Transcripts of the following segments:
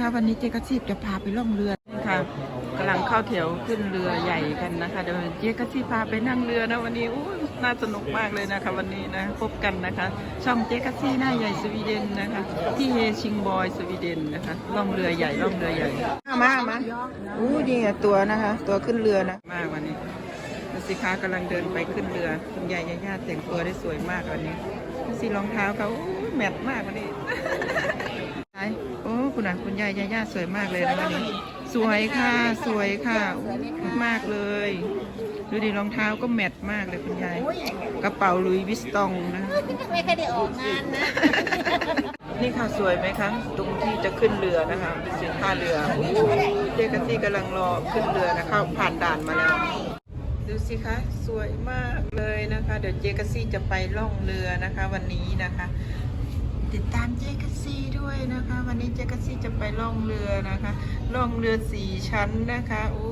กัสซี่นะคะ วันนี้เจกัสซี่จะพาไปล่องเรือค่ะกำลังเข้าแถวขึ้นเรือใหญ่กันนะคะเดี๋ยวเจกัสซี่พาไปนั่งเรือนะวันนี้อู้น่าสนุกมากเลยนะคะ วันนี้นะพบกันนะคะ ช่องเจกัสซี่หน้าใหญ่สวีเดนนะคะ ที่เฮชิงบอยสวีเดนนะคะล่องเรือใหญ่ล่องเรือใหญ่มามาอู้นี่ไงตัวนะคะ ตัวขึ้นเรือนะมากวันนี้ดูสิคะกำลังเดินไปขึ้นเรือคุณยายยาย่าแต่งตัวได้สวยมากวันนี้ดูสิรองเท้าเขาอู้แมทมากวันนี้ไหนโอ้ คุณอะคุณยายยาย่าสวยมากเลยนะวันนี้สวยค่ะสวยค่ะอู้มากเลย ดูดิรองเท้าก็แมทมากเลยคุณยายกระเป๋าลุยวิสตองนะไม่เคยได้ออกงานนะ นี่ค่ะสวยไหมคะตรงที่จะขึ้นเรือนะคะสิท่าเรือโอ้เจกันซี่กำลังรอขึ้นเรือนะเข้าผ่านด่านมาแล้วดูสิคะสวยมากเลยนะคะ เดี๋ยวเจกัสซี่จะไปล่องเรือนะคะ วันนี้นะคะ ติดตามเจกัสซี่ด้วยนะคะ วันนี้เจกัสซี่จะไปล่องเรือนะคะล่องเรือสี่ชั้นนะคะโอ้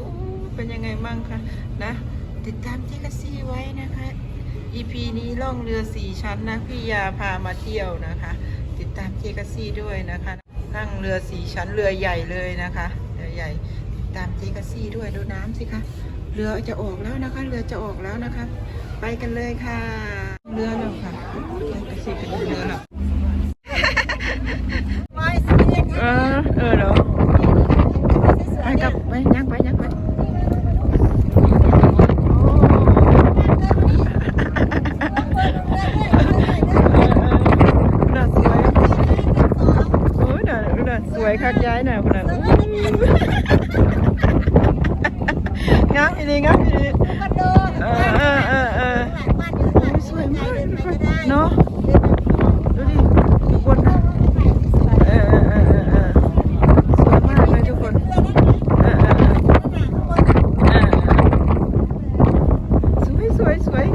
เป็นยังไงมั่งคะนะติดตามเจกัสซี่ไว้นะคะ EP นี้ล่องเรือสี่ชั้นนะพี่ยาพามาเที่ยวนะคะ ติดตามเจกัสซี่ด้วยนะคะนั่งเรือสี่ชั้นเรือใหญ่เลยนะคะเรือใหญ่ติดตามเจกัสซี่ด้วยดูน้ำสิคะเรือจะออกแล้วนะคะ เรือจะออกแล้วนะคะ ไปกันเลยค่ะ เรือแล้วค่ะเจกัสซี่เป็นเรือแล้ว เรียนเออ เออเนาะไปกับไปยังไปยังไปน่าสวยโอ้ยน่าน่าสวยคักย้ายหน่อยคนน่ะงับอีนี่งับอีนี่มันโดนเออเออเออเออบ้านอยู่หลังสวยมากเนาะ เนาะดูดิทุกคนนะเออเออเออเออเออสวยมากเลยทุกคนเออเออเออ สวยสวยสวย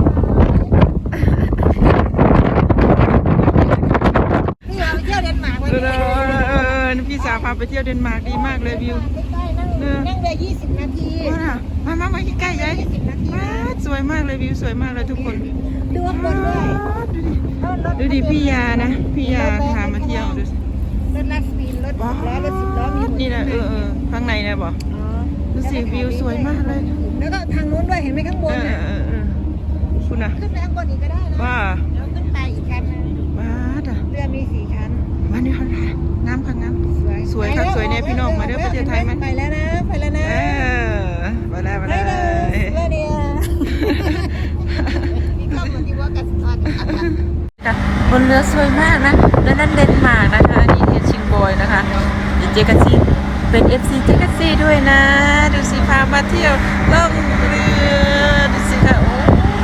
นี่เราไปเที่ยวเดนมาร์กวัน เอ นี้ อเออพี่สาวพาไป เที่ยวเดนมาร์กดีมากเลยวิว ใกล้ๆนั่งนั่งเรือ20 นาที ว้ามามามาใกล้ๆยาย20นาทีว้าสวยมากเลยวิวสวยมากเลยทุกคนดูข้างบนด้วยดูดิพี่ยานะพี่ยาพามาเที่ยวดูสิรถลักสปีนรถว้าล้อรถสิบล้อมีนี่นะเออเออข้างในนะบอก อ๋อดูสิวิวสวยมากเลย แล้วก็ทางนู้นด้วยเห็นไหมข้างบเอนอเอน่ะอเออเออคุณนะขึ้นไปข้างบนอีกก็ได้นะว่าแล้วขึ้นไปอีกชั้นนึงว้าด่ะเรือมีสี่ชั้นมานี่ค่ะงามค่ะงามสวย สวยครับสวยเนี่ยพี่น้องมาเด้อประเทศไทยมั้ยไปแล้วนะไปแล้วนะเออมาแล้วมาไปแล้วเลยเรือเนี่ยมีข้อมูลที่ว่ากันตอนค่ะบนเรือสวยมากนะแล้วนั่นเดนมาร์กนะคะอันนี่เฮชิงบอยนะคะเดี๋ยวเจกัสซี่เป็น FC เจกัสซี่ด้วยนะ ดูสิพามาเที่ยวล่องเรือดูสิค่ะโอ้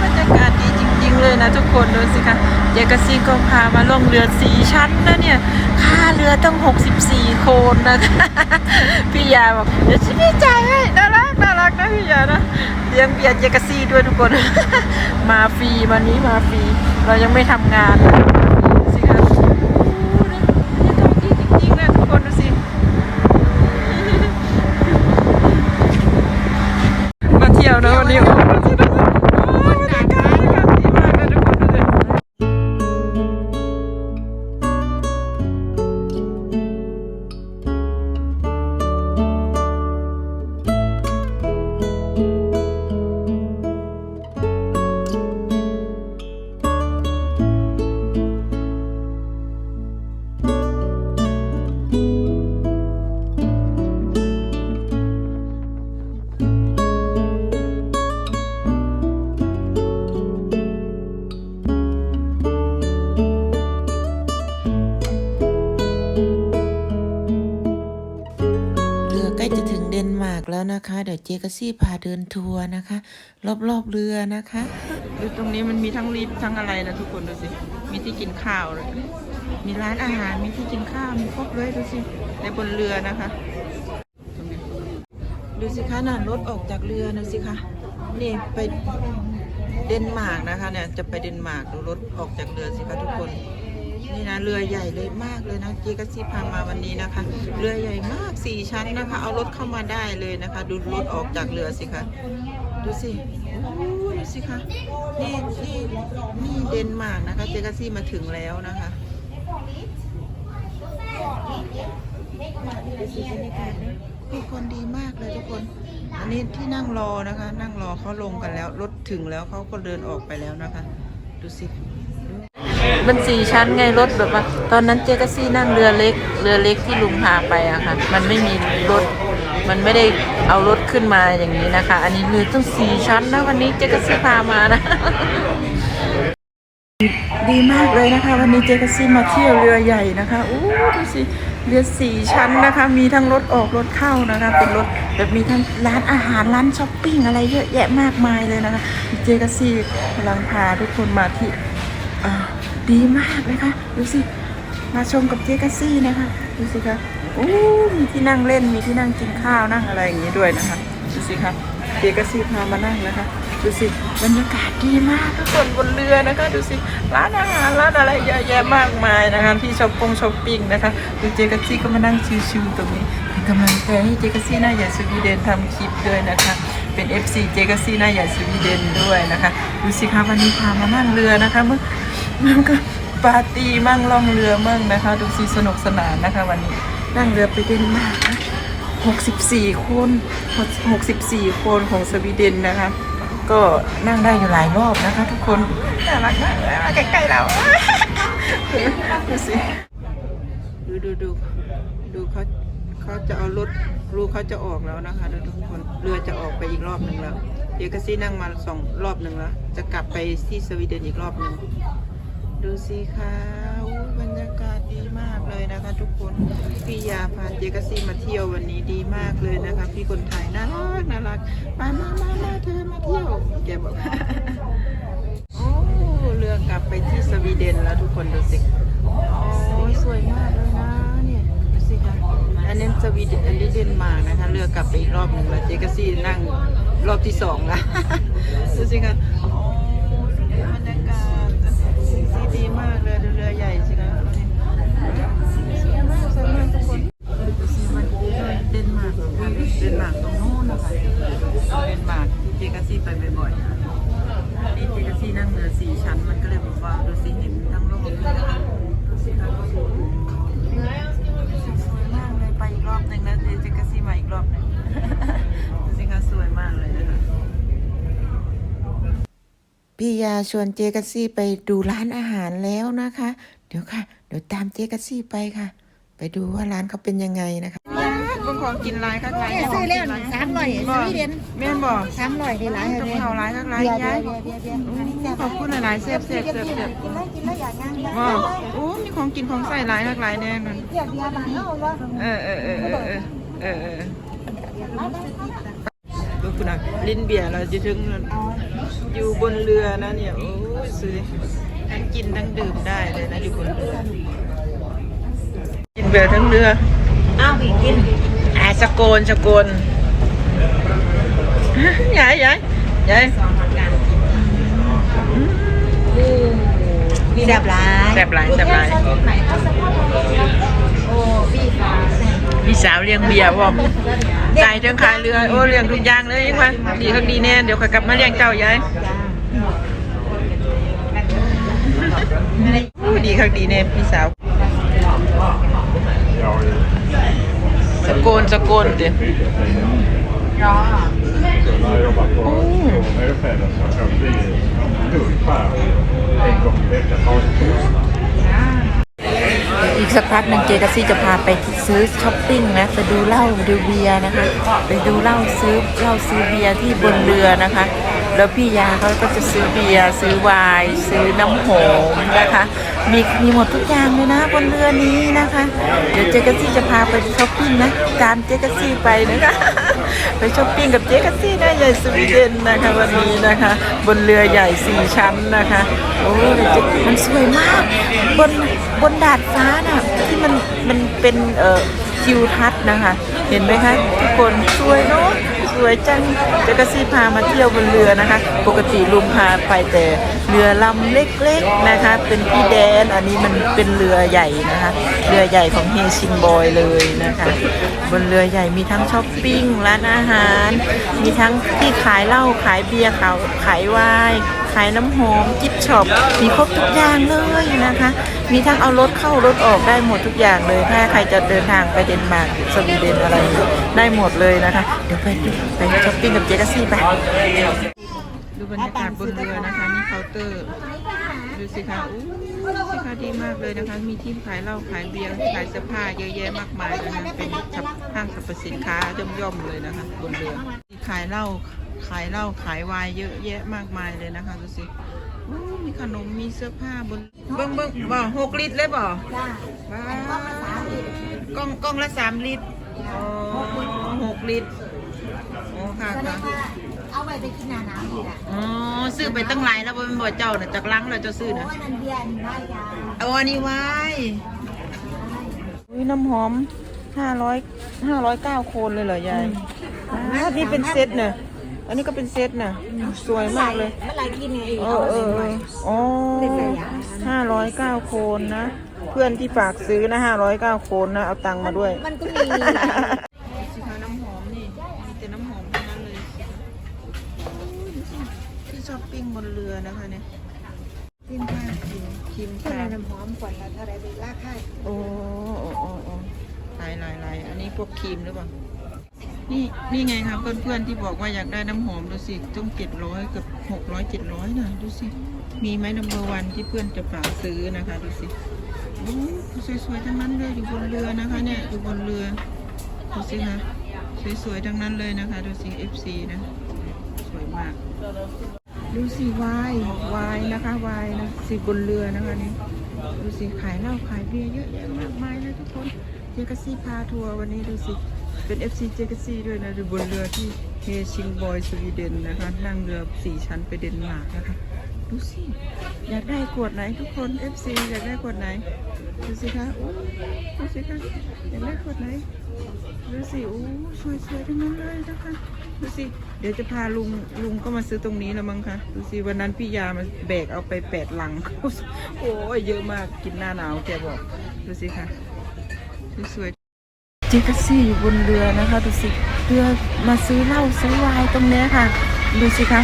บรรยากาศดีจริง ๆ เลยนะทุกคนดูสิคะเจกัสซี่ก็พามาล่องเรือสีชั้นนะเนี่ย ค่าเรือต้อง 64 โคนนะคะพี่ยาบอกเดี๋ยวฉันพี่จ่ายให้น่ารักน่ารักนะพี่ยานะเลี้ยงเบียร์เจกัสซี่ด้วยทุกคน มาฟรีวันนี้มาฟรีเรายังไม่ทำงานเลยดูสิคะโอ้นะบรรยากาศดีจริงๆนะทุกคนดูสิมาเที่ยวนะวันนี้ กซี่พาเดินทัวร์นะคะ รอบๆเรือนะคะดูตรงนี้มันมีทั้งลิฟต์ทั้งอะไรนะทุกคนดูสิมีที่กินข้าวเลยมีร้านอาหารมีที่กินข้าวมีครบเลยดูสิในบนเรือนะคะดูสิคะน่ะรถออกจากเรือนะสิคะนี่ไปเดนมาร์กนะคะเนี่ยจะไปเดนมาร์กดูรถออกจากเรือสิคะทุกคน นี่นะเรือใหญ่เลยมากเลยนะเจกัสซี่พามาวันนี้นะคะ เรือใหญ่มากสี่ชั้นนะคะ เอารถเข้ามาได้เลยนะคะ ดูรถออกจากเรือสิคะดูสิดูสิคะนี่นี่นี่เดนมาร์กนะคะเจกัสซี่มาถึงแล้วนะคะดูสิบรรยากาศนะผู้คนดีมากเลยทุกคน อันนี้ที่นั่งรอนะคะ นั่งรอเขาลงกันแล้ว รถถึงแล้วเขาก็เดินออกไปแล้วนะคะ ดูสิ มันสี่ชั้นไงรถแบบว่า ตอนนั้นเจกซี่นั่งเรือเล็ก เรือเล็กที่ลุงพาไปอะค่ะ มันไม่มีรถ มันไม่ได้เอารถขึ้นมาอย่างนี้นะคะ อันนี้เรือต้องสี่ชั้นนะวันนี้เจกซี่พามานะ ดีมากเลยนะคะ วันนี้เจกซี่มาเที่ยวเรือใหญ่นะคะอู้ดูสิเรือสี่ชั้นนะคะ มีทั้งรถออกรถเข้านะคะ เป็นรถแบบมีทั้งร้านอาหารร้านช้อปปิ้งอะไรเยอะแยะมากมายเลยนะคะ เจกซี่กำลังพาทุกคนมาที่ ดีมากเลยค่ะดูสิ มาชมกับเจกซี่นะคะ ดูสิคะอู้มีที่นั่งเล่น มีที่นั่งกินข้าว นั่งอะไรอย่างนี้ด้วยนะคะ ดูสิคะเจกซี่พามานั่งนะคะ ดูสิ บรรยากาศดีมากทุกคนบนเรือนะคะ ดูสิ ร้านอาหาร ร้านอะไรเยอะแยะมากมายนะคะ ที่ช้อปปงช้อปปิ้งนะคะ ดูเจกัสซี่ก็มานั่งชิวๆตรงนี้เป็นกำลังใจให้เจกัสซี่น้าใหญ่สวีเดนทำคลิปด้วยนะคะเป็น FC เจกัสซี่นาใหญ่สวีเดนด้วยนะคะ ดูสิคะวันนี้พามานั่งเรือนะคะ เมื่อ มันก็ปาร์ตี้มั่งล่องเรือมั่งนะคะ ดูสิสนุกสนานนะคะ วันนี้นั่งเรือไปเดนมาร์กนะ64 คน64 คนของสวีเดนนะคะ ก็นั่งได้อยู่หลายรอบนะคะ ทุกคนน่ารักมากเลยมาใกล้ๆเราดูสิดูดูดูดูเขาเขาจะเอารถรูเขาจะออกแล้วนะคะทุกคนเรือจะออกไปอีกรอบหนึ่งแล้วเดี๋ยวกซี่นั่งมาสองรอบหนึ่งแล้ว จะกลับไปที่สวีเดนอีกรอบหนึ่ง ดูสิคะอู้บรรยากาศดีมากเลยนะคะ ทุกคนพี่ยาพาเจกซี่มาเที่ยววันนี้ดีมากเลยนะคะ พี่คนไทยน่ารักน่ารักมามามามาเธอมาเที่ยวแกบอกโอ้เรือกลับไปที่สวีเดนแล้วทุกคนดูสิโอ้สวยมากเลยนะเนี่ยดูสิคะอันนี้สวีเดนอันนี้เดนมาร์กนะคะ เรือกลับไปอีกรอบหนึ่งแล้วเจกซี่นั่งรอบที่สองละดูสิคะ ญ่สิคะสวยมากสวยมากทุกคนดูสิมันเดนมาร์กเดนมาร์กตรงโน้นนะคะเดนมาร์กที่เจกซี่ไปบ่อยๆนี่เจกซี่นั่งเรือสี่ชั้น มันก็เลยบอกว่าดูสิเห็นทั้งโลกเลยนะคะดูสิคะสวยมากเลยไปอีกรอบหนึ่งแล้วเจกซี่มาอีกรอบหนึ่งดูสิคะสวยมากเลยนะคะพี่ยาชวนเจกัสซี่ไปดูร้านอาหารแล้วนะคะ เดี๋ยวค่ะ เดี๋ยวตามเจกัสซี่ไปค่ะ ไปดูว่าร้านเขาเป็นยังไงนะคะบางของกินร้ายข้างไรเนี่ยซื้อแล้วหนึ่งสามร้อยสวีเดนแม่นบอกสามร้อยได้หลายต้เลองยเผาร้ายข้างไรเบียร์ย้ายเบียร์เบียร์เบียร์เบียร์อันนี้แซ่บขอบคุณหลายๆเสียบเสียบเสียบเสียบกินแล้วกินแล้วอยากงานว้าโอ้มีของกินของใส่หลายหลากหลายแน่นอนเบียร์เบียร์บ้านเฮาว่าเออเออเออเออเออเออเออดูคุณอะลิ้นเบียร์เราจะถึงอยู่บนเรือนะเนี่ยโอ้ยซื้อ ทั้งกินทั้งดื่มได้เลยนะอยู่บนเรือกินเบียร์ทั้งเรืออ้าวพี่กินอ่าสะโกนสะโกนยายยายยายแซ่บหลายแซ่บหลายแซ่บหลายโอ้พี่ฟ้าพี่สาวเลี้ยงเบียร์พร้อมตายจังขายเรือโอ้เลี้ยงทุกอย่างเลยยังวะดีคักดีแน่เดี๋ยวข้อยกลับมาเลี้ยงเจ้ายายโอ้ ดีคักดีแน่พี่สาวสะโกนสะโกนเดี๋ยวอีกสักพักนึงเจกัซี่จะพาไปซื้อช้อปปิ้งนะไปดูเหล้าดูเบียร์นะคะ ไปดูเหล้าซื้อเหล้าซื้อเบียร์ที่บนเรือนะคะ แล้วพี่ยาเขาก็จะซื้อเบียร์ซื้อไวน์ซื้อน้ำหอมนะคะ มีมีหมดทุกอย่างเลยนะบนเรือนี้นะคะ เดี๋ยวเจ๊กัสซี่จะพาไปช้อปปิ้งนะตามเจ๊กัสซี่ไปนะคะไปช้อปปิ้งกับเจ๊กัสซี่นะใหญ่สวีเดนนะคะวันนี้นะคะ บนเรือใหญ่สี่ชั้นนะคะโอ้ยมันสวยมาก บนบนดาดฟ้าน่ะที่มันมันเป็นเอ่อทิวทัศน์นะคะ เห็นไหมคะทุกคนสวยเนาะ วยจังเจ๊กซี่พามาเที่ยวบนเรือนะคะ ปกติลุงพาไปแต่เรือลำเล็กๆนะคะ เป็นพี่แดนอันนี้มันเป็นเรือใหญ่นะคะ เรือใหญ่ของเฮชินบอยเลยนะคะ บนเรือใหญ่มีทั้งช้อปปิ้งร้านอาหาร มีทั้งที่ขายเหล้าขายเบียร์ขายขายไวน์ ขายน้ำหอมกิฟช็อปมีครบทุกอย่างเลยนะคะ มีทั้งเอารถเข้ารถออกได้หมดทุกอย่างเลย ถ้าใครจะเดินทางไปเดนมาร์กสวีเดนอะไรได้หมดเลยนะคะ เดี๋ยวไปดูไปช้อปปิ้งกับเจกัสซี่ไปดูบรรยากาศบนเรือนะคะนี่เคาน์เตอร์ดูสิคะอู้สิคะดีมากเลยนะคะ มีที่ขายเหล้าขายเบียร์ขายเสื้อผ้าเยอะแยะมากมายเลยนะเป็นห้างสรรพสินค้าย่อมๆเลยนะคะ บนเรือขายเหล้า ขายเหล้าขายไวน์เยอะแยะมากมายเลยนะคะดูสิอู้มีขนมมีเสื้อผ้าบนเบิ้งเบิ้งบ่หกลิตรเลยบ่จ้าว้าก็มาสามลิตรกล่องกล่องละสามลิตรอ๋อหกลิตรโอ้ค่ะแสดค่ะงว่าเอาไว้ไปกินหน้าหนาวอีกอะอ๋อซื้อไปตั้งหลายแล้วบ่เป็นบ่เจ้าน่ะจากลังแล้วเจ้าซื้อโอ้น่ะยนันเบียร์นี่ได้ยาเอาอันนี้ไว้อุ้ยน้ำหอมห้าร้อยห้าร้อยเก้าโคนเลยเหรอยายอ่านี่เป็นเซตน่ะ อันนี้ก็เป็นเซตน่ะ สวยมากเลยเมื่อไหรกินไงเออเออเอออ๋อห้าร้อยเก้าโคนนะ เพื่อนที่ฝากซื้อนะห้าร้อยเก้าโคนนะ เอาตังค์มาด้วย มันก็มีสิคะน้ำหอมนี่มีแต่น้ำหอมทั้งนั้นเลยสิคะโอ้ยดูสิที่ช้อปปิ้งบนเรือนะคะเนี่ยครีมทาครีมครีมเท่าทาไหรน้ำหอมขวดละเท่าไหรไปราคาโอ้โอ้โอ้โอ้ลายลายลายอันนี้พวกครีมหรือเปล่า นี่นี่ไงครับเพื่อนๆที่บอกว่าอยากได้น้ำหอมดูสิต้องเจ็ดร้อยกับหกร้อยเจ็ดร้อยนะดูสิ มีไหมนัมเบอร์วันที่เพื่อนจะฝากซื้อนะคะดูสิโอ้สวยๆทั้งนั้นเลยอยู่บนเรือนะคะเนี่ยอยู่บนเรือดูสิคะสวยๆทั้งนั้นเลยนะคะดูสิ FC นะสวยมาก ดูสิวายวายนะคะวายนะสิบนเรือนะคะนี่ดูสิขายเหล้าขายเบียร์เยอะแยะมากมายเลยทุกคนเจกซี่พาทัวร์วันนี้ดูสิ เป็น FC เจกัสซี่ด้วยนะอยู่บนเรือที่เฮชิงบอยสวีเดนนะคะ นั่งเรือสี่ชั้นไปเดนมาร์กนะคะ ดูสิ อยากได้ขวดไหนทุกคน FC อยากได้ขวดไหน ดูสิคะโอ้ดูสิคะอยากได้ขวดไหน ดูสิโอ้สวยๆทั้งนั้นเลยนะคะดูสิ เดี๋ยวจะพาลุงลุงก็มาซื้อตรงนี้แล้วมั้งคะ ดูสิ วันนั้นพี่ยามาแบกเอาไปแปดลัง โอ้ยเยอะมากกินหน้าหนาวแกบอก ดูสิคะสวย เจกัสซี่อยู่บนเรือนะคะดูสิเรือมาซื้อเหล้าซื้อไวน์ตรงนี้ค่ะ ดูสิคะ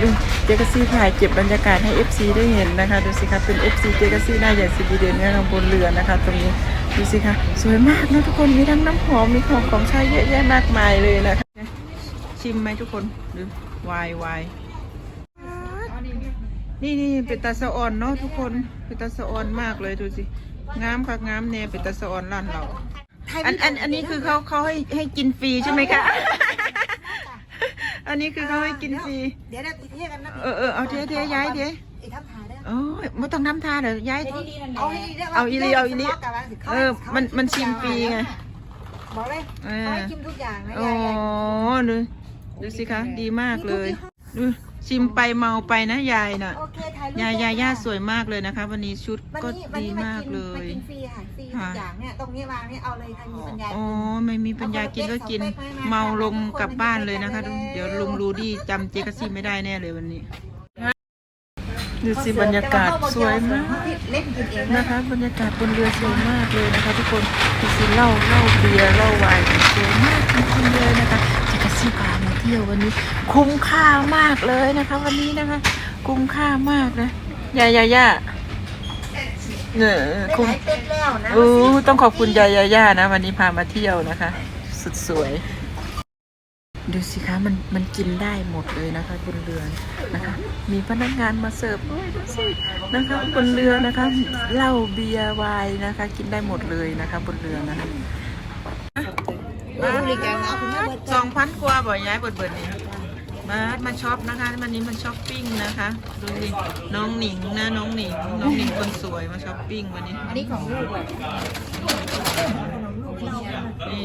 ดูเจกัสซี่ถ่ายเก็บบรรยากาศให้ FC ได้เห็นนะคะดูสิคะเป็น FC เจกัสซี่หน้าใหญ่สวีเดนนะคะบนเรือนะคะตรงนี้ดูสิคะสวยมากนะทุกคนมีทั้งน้ำหอมมีของของใช้เยอะแยะมากมายเลยนะคะชิมไหมทุกคนดูวายวายนี่นี่เป็นตาสะออนเนาะทุกคนเป็นตาสะออนมากเลยดูสิงามคักงามแน่เป็นตาสะออนร้านเรา อันอันอันนี้คือเขาเขาให้ให้กินฟรีใช่ไหมคะ อันนี้คือเขาให้กินฟรี เดี๋ยวเราติดเทียกันนะเออเออเอาเทเทย้ายเทไอ้ทับหาได้โอ้ยไม่ต้องน้ำทาเดี๋ยวย้าย เอาอีลีเอาอีลีเอาอีลีเออ มันมันชิมฟรีไง บอกเลยเออเขาให้กินทุกอย่างนะอ๋อยายดูดูสิคะ ดีมากเลย ดู ชิมไปเมาไปนะยายน่ะ โอเคถ่ายรูปยายยาได้ย่าค่ะสวยมากเลยนะคะ วันนี้ชุดวันก็นี้วันดีนี้มากเลยกินฟรีค่ะฟรีทุค่ะกอย่างเนี่ยตรงนี้วางนี่เอาเลยใครมีปัญญาอ๋อไม่มีปัญญากินก็กิน เมาลงกลับบ้านเลยนะคะ เดี๋ยวลุงรูดี้จำเจกซี่ไม่ได้แน่เลยวันนี้ดูสิบรรยากาศสวยมากเล่นกินเองนะคะ บรรยากาศบนเรือสวยมากเลยนะคะ ทุกคนดูสิเหล้าเหล้าเบียร์เหล้าไวน์สวยมากจริงๆเลยนะคะ เจกซี่พามาเที่ยววันนี้ คุ้มค่ามากเลยนะคะ วันนี้นะคะ คุ้มค่ามากนะยายาย่าเนี่ยคุ้มขายเต็มแล้วนะอู้ต้องขอบคุณยายาย่านะ วันนี้พามาเที่ยวนะคะ สุดสวยดูสิคะมันมันกินได้หมดเลยนะคะบนเรือนะคะ มีพนักงานมาเสิร์ฟด้วยดูสินะคะบนเรือนะคะเหล้าเบียร์ไวน์นะคะ กินได้หมดเลยนะคะ บนเรือนะคะ มาบริการเอาคุณแม่เบิร์ดสองพันกว่าบ่ย้ายเบิดเบิดนี่มามาช็อปนะคะวันนี้มันช้อปปิ้งนะคะดูสิน้องหนิงนะน้องหนิงน้องหนิงคนสวยมาช้อปปิ้งวันนี้อันนี้ของลูกอะ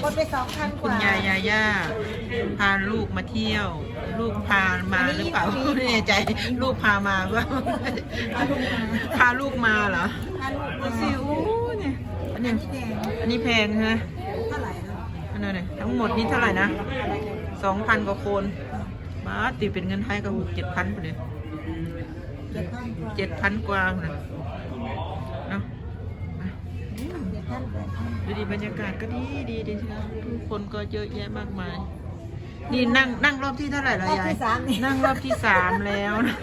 คนไปสองพันกคุณว่ายายยาย่าพาลูกมาเที่ยว ลูกพามาหรือเปล่าไม่แน่ใจ ลูกพามาว่าพาลูกมาเหรอพันดูสิโอ้เนี่ยอันนี้ที่แดงอันนี้แพงใช่ไหมเท่าไหร่นะอันนั้นเนี่ย ทั้งหมดนี้เท่าไหร่นะสองพันกว่าคนมาตีเป็นเงินไทยก็หกเจ็ดพันไปเลยเจ็ดพันกว่าเจ็ดพันกว่านะเนาะเจ็ดพันแปดพันดูดีบรรยากาศก็ดีดีดีนะผู้คนก็เยอะแยะมากมาย นี่นั่งนั่งรอบที่เท่าไหร่แล้วรอบยายที่สามนี่นั่งรอบที่สามแล้วนะ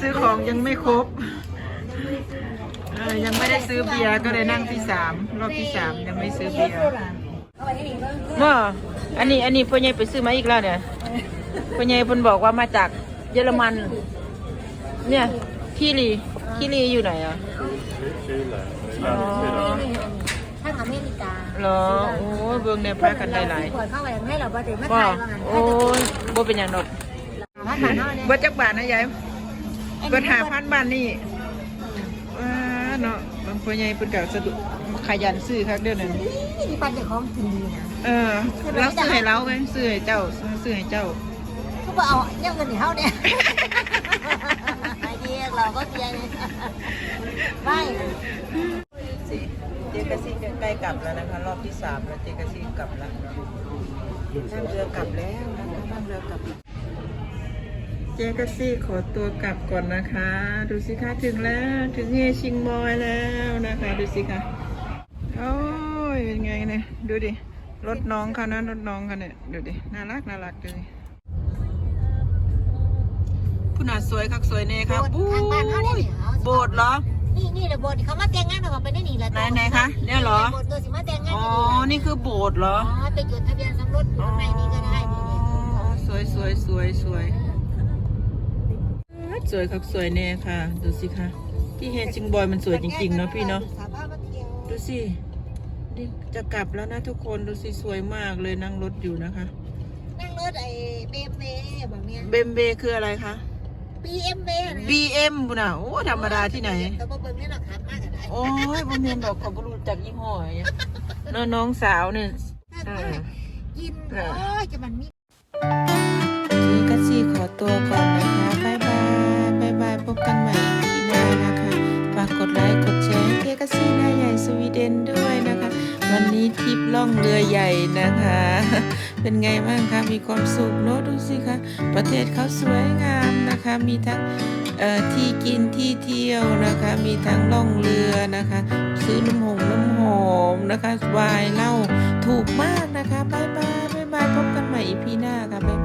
ซื้อของยังไม่ครบ เออยังไม่ได้ซื้อเบียร์ก็เลยนั่งที่สามรอบที่สามยังไม่ซื้อเบียร์เอาไว้ที่นี่ก็เมื่ออันนี้อันนี้พ่อใหญ่ไปซื้อมาอีกแล้วเนี่ยพ่อใหญ่เพิ่นบอกว่ามาจากเยอรมัน เนี่ยคีรีคีรีอยู่ไหนอะ Chile. Chile. ท่านอเมริกาเหรอโอ้ยเบิ่งในพากันได้หลายขวดเข้าไปให้เราบ่ได้มาก็ถ่ายว่างั้นโอ้ยบ่เป็นอย่างดอกถ้าถ่ายเนาะเนี่ยบ่จักบาทนะยายเบิดหาพันบาทนี่ว้า เนาะบางพ่อใหญ่เพิ่นก็สะดุขยันซื้อคักเด้อนั่นที่ปันจะของกินดีนะเออเราซื้อให้เราไงซื้อให้เจ้าซื้อให้เจ้าทุกคนเอาเนี่ยเงินที่เขาเนี่ยไอเดียเราก็เสียเนี่ยไม่สิเจกซี่ใกล้กลับแล้วนะคะ รอบที่สามแล้วเจกซี่กลับแล้วนั่งเรือกลับแล้วนะคะนั่งเรือกลับ เจกซี่ขอตัวกลับก่อนนะคะ ดูสิคะถึงแล้วถึงเฮชิงมอยแล้วนะคะ ดูสิคะโอ้ยเป็นไงเนี่ยดูดิรถน้องเขานะรถน้องเขาเนี่ยดูดิน่ารักน่ารักดูดิผู้น่าสวยคักสวยเน่ครับทางบ้านเขาเนี่ยเนี่ยเอาโบสถ์เหรอ นี่นี่แหละโบสถ์ที่เขามาแต่งงานเขาไปได้นี่แหละไหนไหนคะเนี่ยเหรอ โบสถ์ตัวสิมาแต่งงานอ๋อกันนี่นี่คือโบสถ์เหรอ อ๋อไปจดทะเบียนสมรสอยู่ข้างในนี้ก็ได้นี่นี่อ๋อสวยสวยสวยสวย สวยครับสวยแน่ค่ะ ดูสิคะที่เฮจิงบอยมันสวยจริงๆเนาะพี่เนาะสามารถมาเที่ยวดูสินี่จะกลับแล้วนะทุกคนดูสิสวยมากเลยนั่งรถอยู่นะคะ นั่งรถไอ้เบมเบแบบเนี้ยเบมเบคืออะไรคะ BMB นะ BM บุญน่ะโอ้ธรรมดาที่ไหนแต่ว่าเบิ่งนี่เราขับมากกันได้โอ้ยบ่เมียนดอกเขาบ่รู้จักยี่ห้ออย่างเงี้ยเนาะน้องสาวเนี่ยถ้ากินเออโอ้ยจะมันมี ล่องเรือใหญ่นะคะ เป็นไงบ้างคะมีความสุขเนอะดูสิคะประเทศเขาสวยงามนะคะ มีทั้งที่กินที่เที่ยวนะคะ มีทั้งล่องเรือนะคะ ซื้อน้ำหงน้ำหอมนะคะวายเหล้าถูกมากนะคะบายบายบายบายพบกันใหม่อีพีหน้าค่ะบาย